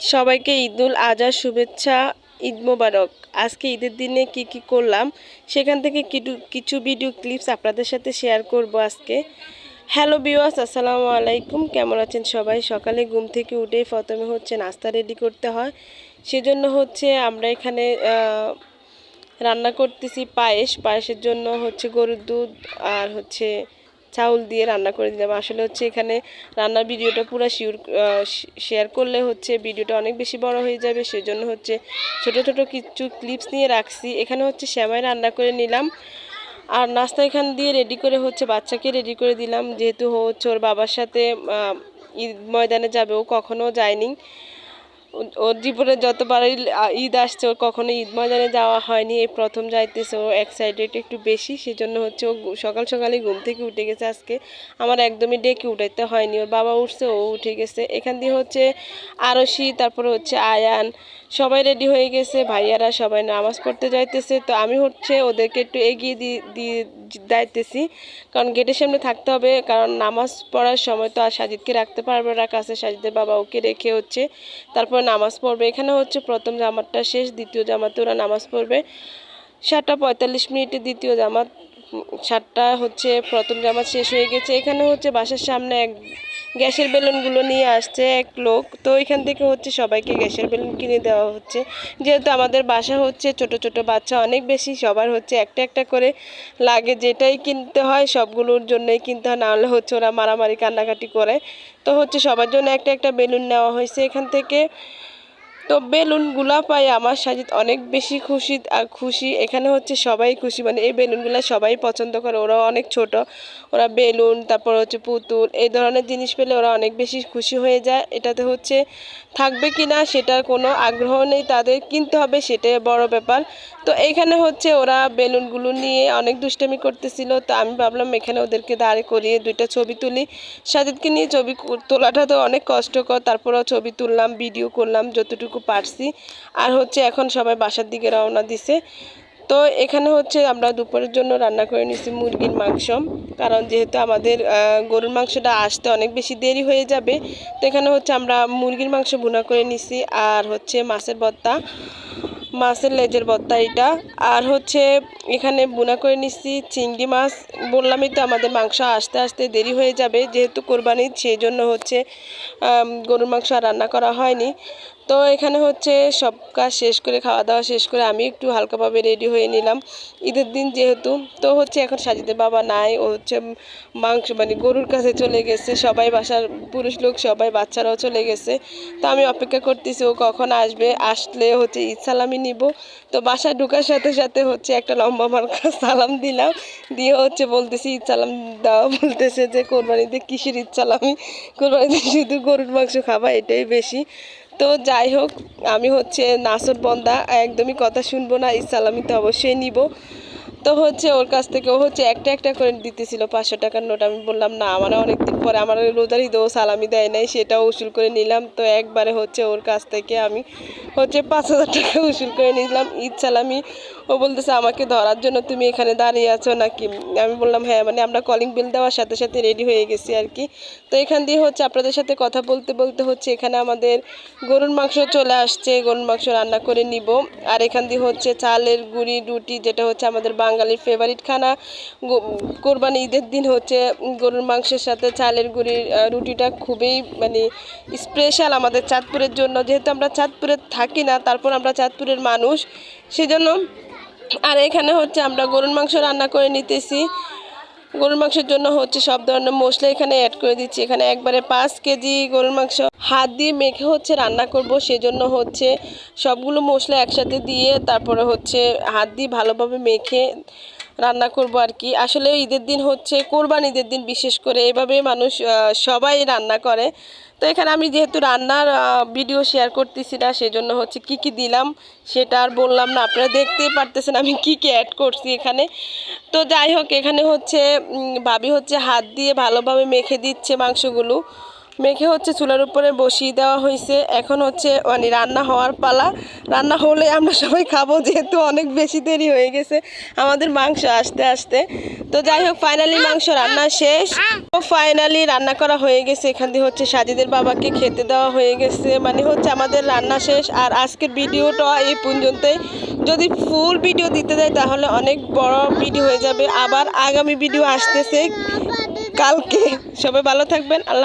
সবাইকে ঈদুল আজহার শুভেচ্ছা, ঈদ মোবারক। আজকে ঈদের দিনে কি কি করলাম, সেখান থেকে কিছু- ভিডিও ক্লিপস আপনাদের সাথে শেয়ার করব আজকে। হ্যালো বিওয়াস আসসালামু আলাইকুম। কেমন আছেন সবাই? সকালে ঘুম থেকে উঠেই প্রথমে হচ্ছে নাস্তা রেডি করতে হয়। সেজন্য হচ্ছে আমরা এখানে রান্না করতেছি পায়েস। পায়েসের জন্য হচ্ছে গরুর দুধ আর হচ্ছে চাউল দিয়ে রান্না করে দিলাম। আসলে হচ্ছে এখানে রান্নার ভিডিওটা পুরো শিওর শেয়ার করলে হচ্ছে ভিডিওটা অনেক বেশি বড় হয়ে যাবে। সেজন্য হচ্ছে ছোট ছোট কিছু ক্লিপস নিয়ে রাখছি। এখানে হচ্ছে শ্যামাই রান্না করে নিলাম। আর নাস্তা এখান দিয়ে রেডি করে হচ্ছে বাচ্চাকে রেডি করে দিলাম। যেহেতু হচ্ছে ওর বাবার সাথে ঈদ ময়দানে যাবে, ও কখনো যায়নি। ওর জীবনে যতবার ঈদ- আসছে, ওর কখনো ঈদ ময়দানে যাওয়া হয়নি। এই প্রথম যাইতেছে, ও এক্সাইটেড একটু বেশি, সেজন্য হচ্ছে ও সকাল সকালে ঘুম থেকে উঠে গেছে আজকে। আমার একদমই ডেকে উঠাইতে হয়নি। ওর বাবা উঠছে, ও উঠে গেছে। এখান দিয়ে হচ্ছে আরশি, তারপরে হচ্ছে আয়ান, সবাই রেডি হয়ে গেছে। ভাইয়ারা সবাই নামাজ পড়তে যাইতেছে। তো আমি হচ্ছে ওদেরকে একটু এগিয়ে দিয়ে যাইতেছি কারণ গেটের সামনে থাকতে হবে, কারণ নামাজ পড়ার সময় তো আর সাজিদকে রাখতে পারবে না। কাছে সাজিদের বাবা ওকে রেখে হচ্ছে, তারপর নামাজ পড়বে। এখানে হচ্ছে প্রথম জামাতটা শেষ, দ্বিতীয় জামাতে ওরা নামাজ পড়বে। সাতটা পঁয়তাল্লিশ মিনিটে দ্বিতীয় জামাত, সাতটা হচ্ছে প্রথম জামাত শেষ হয়ে গেছে। এখানে হচ্ছে বাসার সামনে এক গ্যাসের বেলুনগুলো নিয়ে আসছে এক লোক। তো এখান থেকে হচ্ছে সবাইকে গ্যাসের বেলুন কিনে দেওয়া হচ্ছে। যেহেতু আমাদের বাসা হচ্ছে ছোট ছোট বাচ্চা অনেক বেশি, সবার হচ্ছে একটা একটা করে লাগে। যেটাই কিনতে হয় সবগুলোর জন্যই কিনতে হয়, নাহলে হচ্ছে ওরা মারামারি, কান্নাকাটি করে। তো হচ্ছে সবার জন্য একটা একটা বেলুন নেওয়া হয়েছে এখান থেকে। তো বেলুনগুলা পাই আমার সাজিদ অনেক বেশি খুশি আর খুশি। এখানে হচ্ছে সবাই খুশি মানে এই বেলুনগুলো সবাই পছন্দ করে। ওরাও অনেক ছোট, ওরা বেলুন, তারপর হচ্ছে পুতুল, এই ধরনের জিনিস পেলে ওরা অনেক বেশি খুশি হয়ে যায়। এটাতে হচ্ছে থাকবে কি না সেটার কোনো আগ্রহ নেই, তাদের কিনতে হবে সেটাই বড় ব্যাপার। তো এখানে হচ্ছে ওরা বেলুনগুলো নিয়ে অনেক দুষ্টামি করতেছিল, তো আমি ভাবলাম এখানে ওদেরকে দাঁড় করিয়ে দুইটা ছবি তুলি। সাজিদকে নিয়ে ছবি তোলাটা তো অনেক কষ্টকর, তারপরেও ছবি তুললাম ভিডিও করলাম, যতটুকু পারছি। আর হচ্ছে এখন সবাই বাসার দিকে রওনা দিছে। তো এখানে হচ্ছে আমরা দুপুরের জন্য রান্না করে নিছি মুরগির মাংস। কারণ যেহেতু আমাদের গরুর মাংসটা আসতে অনেক বেশি দেরি হয়ে যাবে। তো এখানে হচ্ছে আমরা মুরগির মাংস ভুনা করে নিছি। আর হচ্ছে মাছের ভর্তা মাছের লেজের ভর্তা এটা। আর হচ্ছে এখানে বুনা করে নিচ্ছি চিংড়ি মাছ। বললামই তো আমাদের মাংস আসতে আসতে দেরি হয়ে যাবে। যেহেতু কোরবানি, সেই জন্য হচ্ছে গরুর মাংস রান্না করা হয়নি। তো এখানে হচ্ছে সব কাজ শেষ করে, খাওয়া দাওয়া শেষ করে আমি একটু হালকাভাবে রেডি হয়ে নিলাম। ঈদের দিন যেহেতু, তো হচ্ছে এখন সাজিদের বাবা নাই, ও হচ্ছে মাংস মানে গরুর কাছে চলে গেছে, সবাই বাসার পুরুষ লোক, সবাই বাচ্চারাও চলে গেছে। তো আমি অপেক্ষা করতেছি ও কখন আসবে, আসলে হচ্ছে ঈদ সালামি নিব। তো বাসায় ঢোকার সাথে সাথে হচ্ছে একটা লম্বা মার্কা সালাম দিলাম। দিয়ে হচ্ছে বলতেছি, ঈদ সালাম দাও। বলতেছে যে, কোরবানিতে কিসের ঈদ সালামি? কোরবানিতে শুধু গরুর মাংস খাবা, এটাই বেশি। তো যাই হোক, আমি হচ্ছে নাসর বন্দা একদমই কথা শুনব না ইসালামি সালামি তো অবশ্যই নিব। তো হচ্ছে ওর কাছ থেকে, ও হচ্ছে একটা একটা করে দিতেছিল পাঁচশো টাকার নোট। আমি বললাম, না, আমার অনেকদিন পরে আমার রোজার ঈদেও সালামি দেয় নাই, সেটাও উসুল করে নিলাম। তো একবারে হচ্ছে ওর কাছ থেকে আমি হচ্ছে পাঁচ হাজার টাকা উসুল করে নিলাম ঈদ সালামি ও বলতেছে, আমাকে ধরার জন্য তুমি এখানে দাঁড়িয়ে আছো নাকি? আমি বললাম হ্যাঁ মানে আমরা কলিং বিল দেওয়ার সাথে সাথে রেডি হয়ে গেছি আর কি। তো এখান দিয়ে হচ্ছে আপনাদের সাথে কথা বলতে বলতে হচ্ছে এখানে আমাদের গরুর মাংস চলে আসছে। গরুর মাংস রান্না করে নিব। আর এখান দিয়ে হচ্ছে চালের গুঁড়ি, রুটি, যেটা হচ্ছে আমাদের বাঙালির ফেভারিট খানা। কোরবানি ঈদের দিন হচ্ছে গরুর মাংসের সাথে চালের গুঁড়ির রুটিটা খুবই মানে স্পেশাল আমাদের চাঁদপুরের জন্য। যেহেতু আমরা চাঁদপুরে থাকি না, তারপর আমরা চাঁদপুরের মানুষ, সেজন্য আর এখানে হচ্ছে আমরা গরুর মাংস রান্না করে নিতেছি। গরুর মাংসের জন্য হচ্ছে সব ধরনের মশলা এখানে অ্যাড করে দিচ্ছি। এখানে একবারে পাঁচ কেজি গরুর মাংস হাত দিয়ে মেখে হচ্ছে রান্না করব। সেজন্য হচ্ছে সবগুলো মশলা একসাথে দিয়ে তারপরে হচ্ছে হাত দিয়ে ভালোভাবে মেখে রান্না করব আর কি। আসলে ঈদের দিন হচ্ছে কোরবান ঈদের দিন বিশেষ করে। এভাবে মানুষ সবাই রান্না করে। তো এখানে আমি যেহেতু রান্নার ভিডিও শেয়ার করতেছি না, সেজন্য হচ্ছে কি কি দিলাম সেটা আর বললাম না। আপনারা দেখতেই পারতেছেন আমি কি কি অ্যাড করছি এখানে। তো যাই হোক, এখানে হচ্ছে ভাবি হচ্ছে হাত দিয়ে ভালোভাবে মেখে দিচ্ছে মাংসগুলো। মেখে হচ্ছে চুলার উপরে বসিয়ে দেওয়া হয়েছে। এখন হচ্ছে মানে রান্না হওয়ার পালা। রান্না হলে আমরা সবাই খাব, যেহেতু অনেক বেশি দেরি হয়ে গেছে আমাদের মাংস আসতে আসতে। তো যাই হোক ফাইনালি মাংস রান্না শেষ। তো ফাইনালি রান্না করা হয়ে গেছে। এখান দিয়ে হচ্ছে সাজিদের বাবাকে খেতে দেওয়া হয়ে গেছে। মানে হচ্ছে আমাদের রান্না শেষ। আর আজকের ভিডিওটা এই পর্যন্তই। যদি ফুল ভিডিও দিতে যাই, তাহলে অনেক বড় ভিডিও হয়ে যাবে। আবার আগামী ভিডিও আসতেছে। কালকে। সবাই ভালো থাকবেন। আল্লাহ